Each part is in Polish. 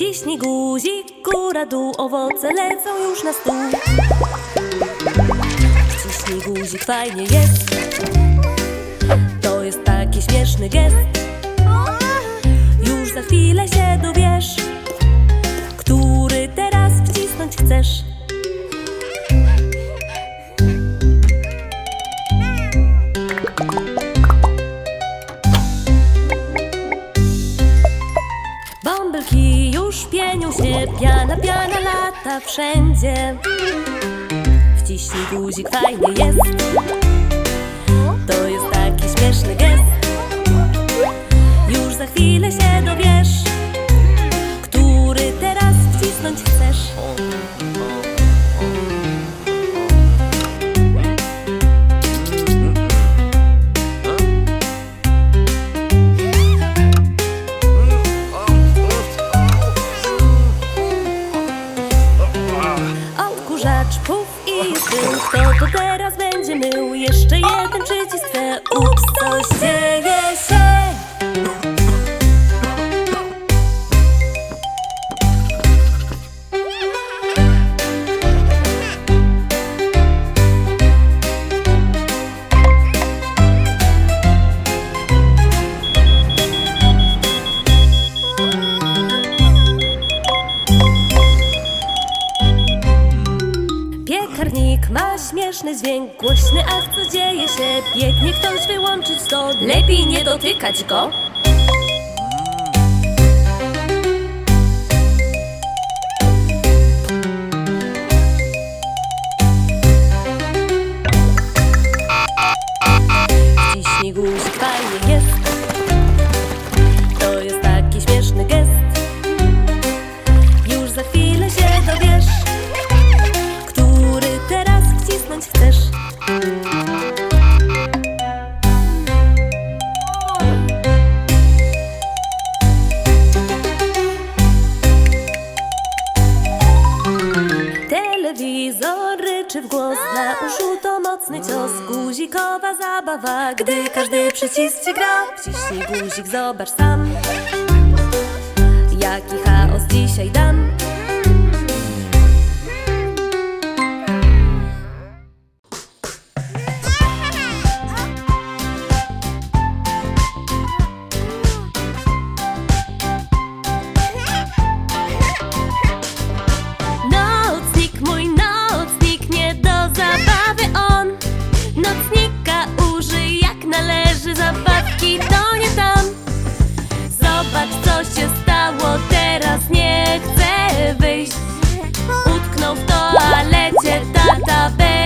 Wciśnij guzik, góra, dół, owoce lecą już na stół. Wciśnij guzik, fajnie jest. To jest taki śmieszny gest. Już za chwilę się dowiesz, Bąbelki już pienią się, piana, piana lata wszędzie. Wciśnij guzik, fajnie jest. To jest taki śmieszny gest. Już za chwilę się dowiesz, śmieszny dźwięk Głośny, ach co dzieje się. Biegnie ktoś wyłączyć to. Lepiej nie dotykać go Guzikowa zabawa Gdy każdy przycisk ci gra. Wciśnij guzik, zobacz sam Jaki chaos dzisiaj dam Baby.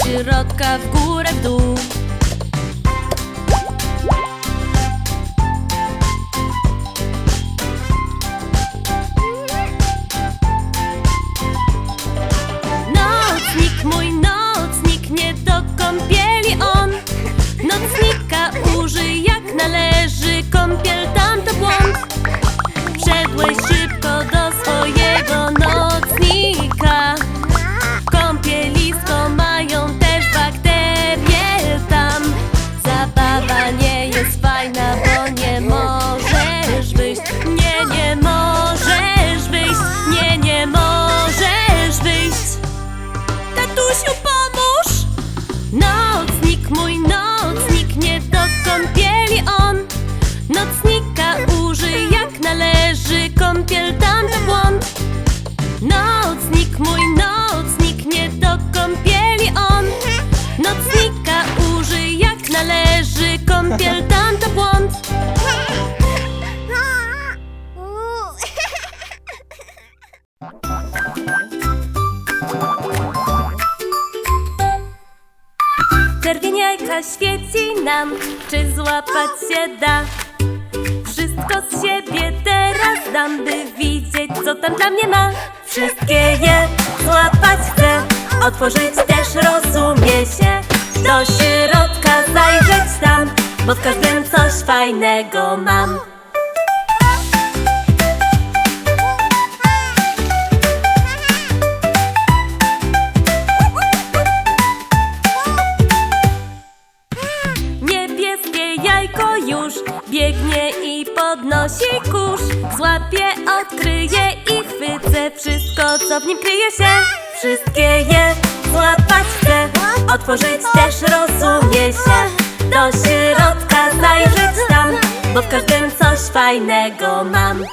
Środka, w górę, w dół Świeci nam, czy złapać się da? Wszystko z siebie teraz dam, by widzieć, co tam dla mnie ma. Wszystkie je złapać chcę, otworzyć też rozumie się. Do środka zajrzeć tam, bo w każdym coś fajnego mam. Podnosi kurz Złapię, i chwycę wszystko, co w nim kryje się. Wszystkie je złapać chcę, otworzyć też rozumie się. Do środka zajrzeć tam, bo w każdym coś fajnego mam.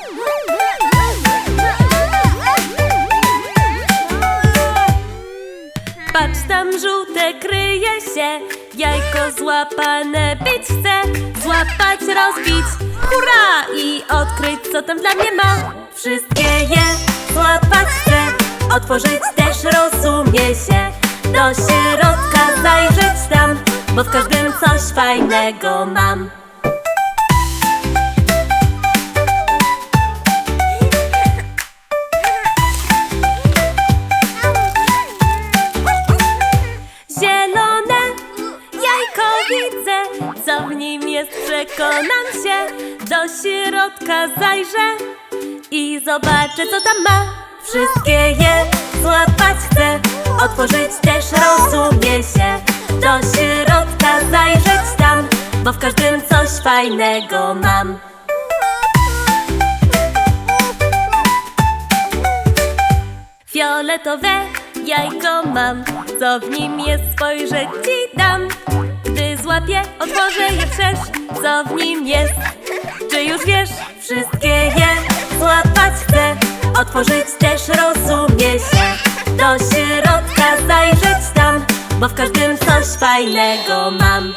Patrz tam żółte kryje się. Jajko złapane być chce Złapać, rozbić. Hurra! I odkryć co tam dla mnie ma. Wszystkie je złapać chcę Otworzyć też rozumie się. Do środka zajrzeć tam Bo w każdym coś fajnego mam przekonam się. Do środka zajrzę i zobaczę, co tam ma. Wszystkie je złapać chcę, otworzyć też rozumie się. Do środka zajrzeć tam, bo w każdym coś fajnego mam. Fioletowe jajko mam Co w nim jest spojrzeć ci dam Gdy złapię, otworzę je wszerz Co w nim jest, czy już wiesz? Wszystkie je złapać chcę Otworzyć też rozumie się Do środka zajrzeć tam Bo w każdym coś fajnego mam